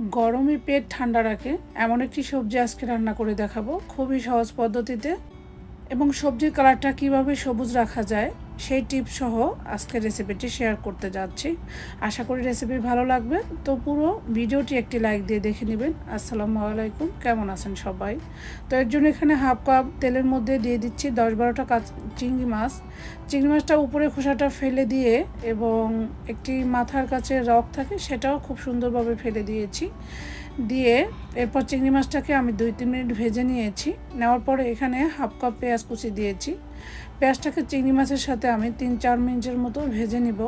গরমে পেট ঠান্ডা রাখে, এমন একটি সবজি আজকে রান্না করে দেখাবো। খুবই সহজ পদ্ধতিতে। এবং সবজির কালারটা কীভাবে সবুজ রাখা যায় সেই টিপস সহ আজকে রেসিপিটি শেয়ার করতে যাচ্ছি। আশা করি রেসিপি ভালো লাগবে। তো পুরো ভিডিওটি একটি লাইক দিয়ে দেখে নেবেন। আসসালামু আলাইকুম। কেমন আছেন সবাই? তো এর জন্য এখানে হাফ কাপ তেলের মধ্যে দিয়ে দিচ্ছি দশ বারোটা চিংড়ি মাছ। চিংড়ি মাছটা উপরে খোসাটা ফেলে দিয়ে এবং একটি মাথার কাছে রক থাকে, সেটাও খুব সুন্দরভাবে ফেলে দিয়েছি। দিয়ে এরপর চিংড়ি মাছটাকে আমি দুই তিন মিনিট ভেজে নিয়েছি। নেওয়ার পরে এখানে হাফ কাপ পেঁয়াজ কুচি দিয়েছি। পেঁয়াজটাকে চিংড়ি মাছের সাথে আমি তিন চার মিনিটের মতো ভেজে নিব।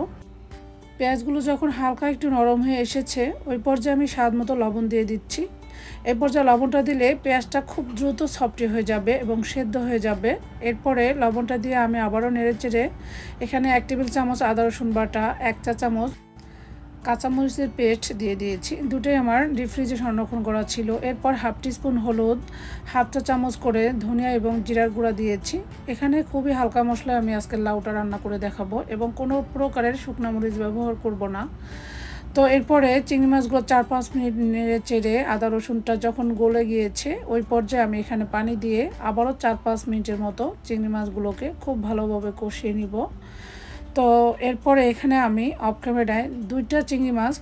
পেঁয়াজগুলো যখন হালকা একটু নরম হয়ে এসেছে, ওই পর্যায়ে আমি স্বাদ মতো লবণ দিয়ে দিচ্ছি। এই পর্যায়ে লবণটা দিলে পেঁয়াজটা খুব দ্রুত সফটি হয়ে যাবে এবং সেদ্ধ হয়ে যাবে। এরপরে লবণটা দিয়ে আমি আবারও নেড়ে চেড়ে এখানে এক টেবিল চামচ আদা রসুন বাটা, এক চা চামচ কাঁচামরিচের পেস্ট দিয়ে দিয়েছি। দুটোই আমার ডিপ ফ্রিজে সংরক্ষণ করা ছিল। এরপর হাফ টিস্পুন হলুদ হাফ চা চামচ করে ধনিয়া এবং জিরার গুঁড়া দিয়েছি। এখানে খুবই হালকা মশলায় আমি আজকে লাউটা রান্না করে দেখাবো এবং কোনো প্রকারের শুকনো মরিচ ব্যবহার করব না। তো এরপরে চিংড়ি মাছগুলো চার পাঁচ মিনিট নেড়ে চেড়ে আদা রসুনটা যখন গলে গিয়েছে, ওই পর্যায়ে আমি এখানে পানি দিয়ে আবারও চার পাঁচ মিনিটের মতো চিংড়ি মাছগুলোকে খুব ভালোভাবে কষিয়ে নিব। তো এরপরে এখানে আমি অফ দুইটা চিংড়ি মাছ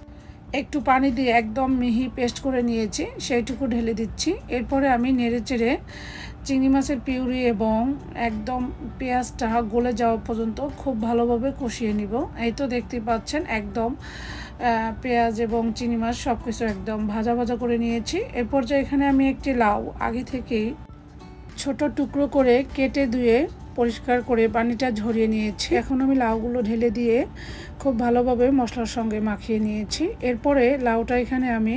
একটু পানি দিয়ে একদম মিহি পেস্ট করে নিয়েছি, সেইটুকু ঢেলে দিচ্ছি। এরপরে আমি নেড়ে চেড়ে চিংড়ি মাছের পিউরি এবং একদম পেঁয়াজটা গলে যাওয়া পর্যন্ত খুব ভালোভাবে কষিয়ে নিব। এই তো দেখতে পাচ্ছেন একদম পেঁয়াজ এবং চিংড়ি মাছ সব কিছু একদম ভাজা ভাজা করে নিয়েছি। এর পর্যায়ে এখানে আমি একটি লাউ আগে থেকেই ছোট টুকরো করে কেটে ধুয়ে পরিষ্কার করে পানিটা ঝরিয়ে নিয়েছি। এখন আমি লাউগুলো ঢেলে দিয়ে খুব ভালোভাবে মশলার সঙ্গে মাখিয়ে নিয়েছি। এরপরে লাউটা এখানে আমি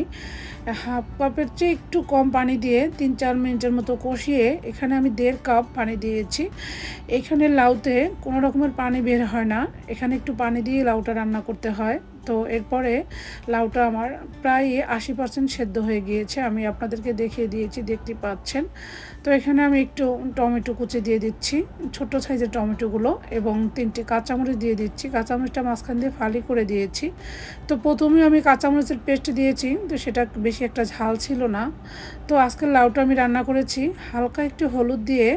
হাফ কাপের চেয়ে একটু কম পানি দিয়ে তিন চার মিনিটের মতো কষিয়ে এখানে আমি দেড় কাপ পানি দিয়েছি। এখানে লাউতে কোনো রকমের পানি বের হয় না। এখানে একটু পানি দিয়ে লাউটা রান্না করতে হয়। তো এরপরে লাউটা আমার প্রায় আশি পার্সেন্ট সেদ্ধ হয়ে গিয়েছে। আমি আপনাদেরকে দেখিয়ে দিয়েছি, দেখতে পাচ্ছেন। তো এখানে আমি একটু টমেটো কুচি দিয়ে দিচ্ছি ছোট সাইজের টমেটোগুলো, এবং তিনটি কাঁচামরিচ দিয়ে দিচ্ছি। কাঁচামরিচটা মাঝখান দিয়ে ফালি করে দিয়েছি। তো প্রথমে আমি কাঁচামরিচের পেস্ট দিয়েছি, তো সেটা বেশি একটা ঝাল ছিল না। তো আজকের লাউটা আমি রান্না করেছি, হালকা একটু হলুদ দিয়ে,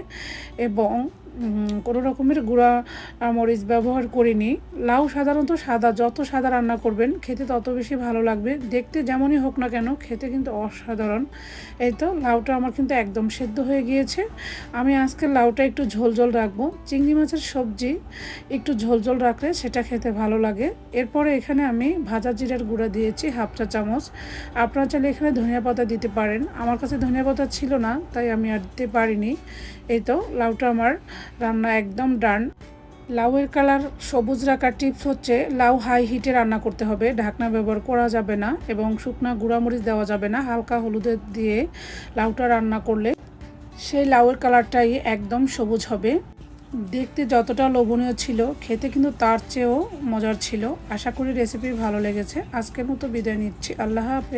এবং কোনো রকমের গুঁড়া মরিচ ব্যবহার করিনি। লাউ সাধারণত সাদা, যত সাদা রান্না করবেন খেতে তত বেশি ভালো লাগবে। দেখতে যেমনই হোক না কেন, খেতে কিন্তু অসাধারণ। এই তো লাউটা আমার কিন্তু একদম সেদ্ধ হয়ে গিয়েছে। আমি আজকে লাউটা একটু ঝোলঝোল রাখব। চিংড়ি মাছের সবজি একটু ঝোলঝোল রাখলে সেটা খেতে ভালো লাগে। এরপরে এখানে আমি ভাজা জিরার গুঁড়া দিয়েছি হাফ চা চামচ। আপনারা চাইলে এখানে ধনিয়া পাতা দিতে পারেন। আমার কাছে ধনিয়া পাতা ছিল না, তাই আমি আর দিতে পারিনি। এই তো লাউটা আমার রান্না একদম ডান। লাউয়ের কালার সবুজ রাখার টিপস হচ্ছে, লাউ হাই হিটে রান্না করতে হবে। ঢাকনা ব্যবহার করা যাবে না এবং শুকনা গুঁড়ামরিচ দেওয়া যাবে না। হালকা হলুদের দিয়ে লাউটা রান্না করলে সেই লাউয়ের কালারটাই একদম সবুজ হবে। দেখতে যতটা লোভনীয় ছিল, খেতে কিন্তু তার চেয়েও মজার ছিল। আশা করি রেসিপি ভালো লেগেছে। আজকের মতো বিদায় নিচ্ছি। আল্লাহ হাফেজ।